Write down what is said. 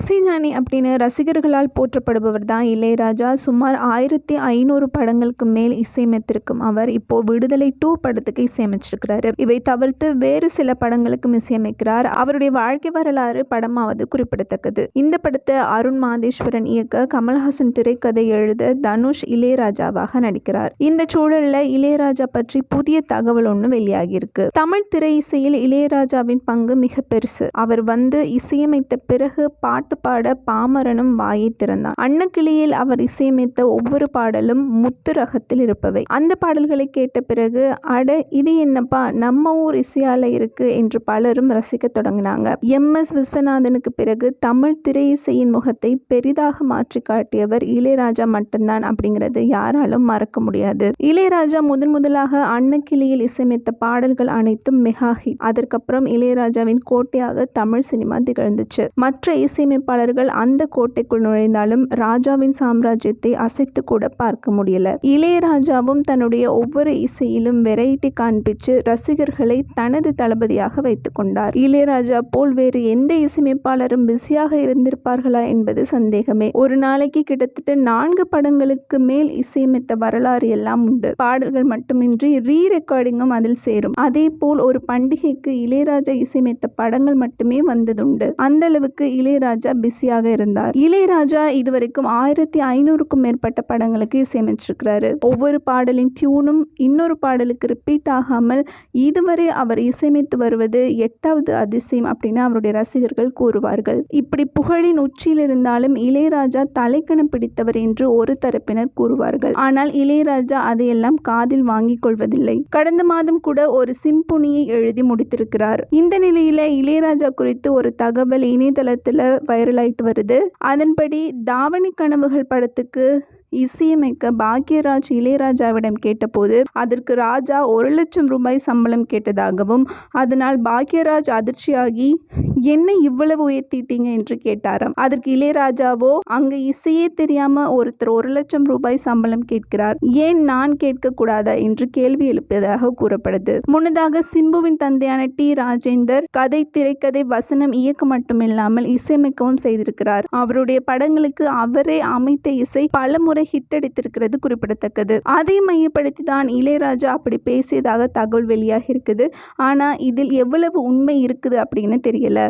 இசைஞானி அப்படின்னு ரசிகர்களால் போற்றப்படுபவர் தான் இளையராஜா. சுமார் ஆயிரத்தி ஐநூறு படங்களுக்கு மேல் இசையமைத்திருக்கும் அவர் இப்போ விடுதலை டூ படத்துக்கு இசையமைச்சிருக்கிறாரு. இவை தவிர்த்து வேறு சில படங்களுக்கும் இசையமைக்கிறார். அவருடைய வாழ்க்கை வரலாறு படமாவது குறிப்பிடத்தக்கது. இந்த படத்தை அருண் மாதேஸ்வரன் இயக்க கமல்ஹாசன் திரைக்கதை எழுத தனுஷ் இளையராஜாவாக நடிக்கிறார். இந்த சூழல்ல இளையராஜா பற்றி புதிய தகவல் ஒன்று வெளியாகியிருக்கு. தமிழ் திரை இசையில் இளையராஜாவின் பங்கு மிக பெருசு. அவர் வந்து இசையமைத்த பிறகு பாட்டு பாட பாமரனும் வாயை திறந்தான். அன்னக்கிளியில் அவர் இசையமைத்த ஒவ்வொரு பாடலும் முத்து ரகத்தில் இருப்பவை. அந்த பாடல்களை கேட்ட பிறகு அட இது என்னப்பா? நம்ம ஊர் இசையால இருக்கு என்று பலரும் ரசிக்க தொடங்கினாங்க. எம். எஸ். விஸ்வநாதனுக்கு பிறகு தமிழ் திரை இசையின் முகத்தை பெரிதாக மாற்றி காட்டியவர் இளையராஜா மட்டும்தான் அப்படிங்கிறது யாராலும் மறக்க முடியாது. இளையராஜா முதன் முதலாக அன்னக்கிளியில் இசையமைத்த பாடல்கள் அனைத்தும் மெகா ஹிட். அதற்கப்புறம் இளையராஜாவின் கோட்டையாக தமிழ் சினிமா திகழ்ந்துச்சு. மற்ற இசையமை படையெடுப்பாளர்கள் அந்த கோட்டைக்குள் நுழைந்தாலும் ராஜாவின் சாம்ராஜ்யத்தை அசைத்து கூட பார்க்க முடியல. இளையராஜாவும் தன்னுடைய ஒவ்வொரு இசையிலும் வெரைட்டி காண்பிச்சு ரசிகர்களை தனது தளபதியாக வைத்துக் கொண்டார். இளையராஜா போல் வேறு எந்த இசையமைப்பாளரும் பிஸியாக இருந்திருப்பார்களா என்பது சந்தேகமே. ஒரு நாளைக்கு கிட்டத்தட்ட நான்கு படங்களுக்கு மேல் இசையமைத்த வரலாறு எல்லாம் உண்டு. பாடல்கள் மட்டுமின்றி ரீ ரெக்கார்டிங்கும் அதில் சேரும். அதே போல் ஒரு பண்டிகைக்கு இளையராஜா இசையமைத்த படங்கள் மட்டுமே வந்ததுண்டு. அந்த அளவுக்கு இளையராஜா பிஸியாக இருந்தார். இளையராஜா இதுவரைக்கும் ஆயிரத்தி ஐநூறுக்கும் மேற்பட்ட படங்களுக்கு இசையமைச்சிருக்கிறாரு. ஒவ்வொரு பாடலின் டியூனும் இன்னொரு பாடலுக்கு ரிப்பீட் ஆகாமல் இதுவரை அவர் இசையமைத்து வருவது எட்டாவது அதிசயம் அப்படின்னு அவருடைய ரசிகர்கள் கூறுவார்கள். இப்படி புகழின் உச்சியில் இருந்தாலும் இளையராஜா தலைக்கணம் பிடித்தவர் என்று ஒரு தரப்பினர் கூறுவார்கள். ஆனால் இளையராஜா அதையெல்லாம் காதில் வாங்கிக் கொள்வதில்லை. கடந்த மாதம் கூட ஒரு சிம்பொனியை எழுதி முடித்திருக்கிறார். இந்த நிலையில இளையராஜா குறித்து ஒரு தகவல் இணையதளத்துல வைரல் ஆயிட்டு வருது. அதன்படி தாவணி கனவுகள் படத்துக்கு இசையமைக்க பாக்யராஜ் இளையராஜாவிடம் கேட்டபோது அதற்கு ராஜா ஒரு லட்சம் ரூபாய் சம்பளம் கேட்டதாகவும் அதனால் பாக்யராஜ் அதிர்ச்சியாகி என்ன இவ்வளவு உயர்த்திட்டீங்க? என்று கேட்டாராம். அதற்கு இளையராஜாவோ அங்கு இசையே தெரியாம ஒருத்தர் ஒரு லட்சம் ரூபாய் சம்பளம் கேட்கிறார். ஏன் நான் கேட்க கூடாதா என்று கேள்வி எழுப்பியதாக கூறப்படுது. முன்னதாக சிம்புவின் தந்தையான டி. ராஜேந்தர் கதை திரைக்கதை வசனம் இயக்க மட்டுமில்லாமல் இசையமைக்கவும் செய்திருக்கிறார். அவருடைய படங்களுக்கு அவரே அமைத்த இசை பலமுறை ஹிட் அடித்திருக்கிறது குறிப்பிடத்தக்கது. அதை மையப்படுத்தி தான் இளையராஜா அப்படி பேசியதாக தகவல் வெளியாகி இருக்குது ஆனா இதில் எவ்வளவு உண்மை இருக்குது அப்படின்னு தெரியல.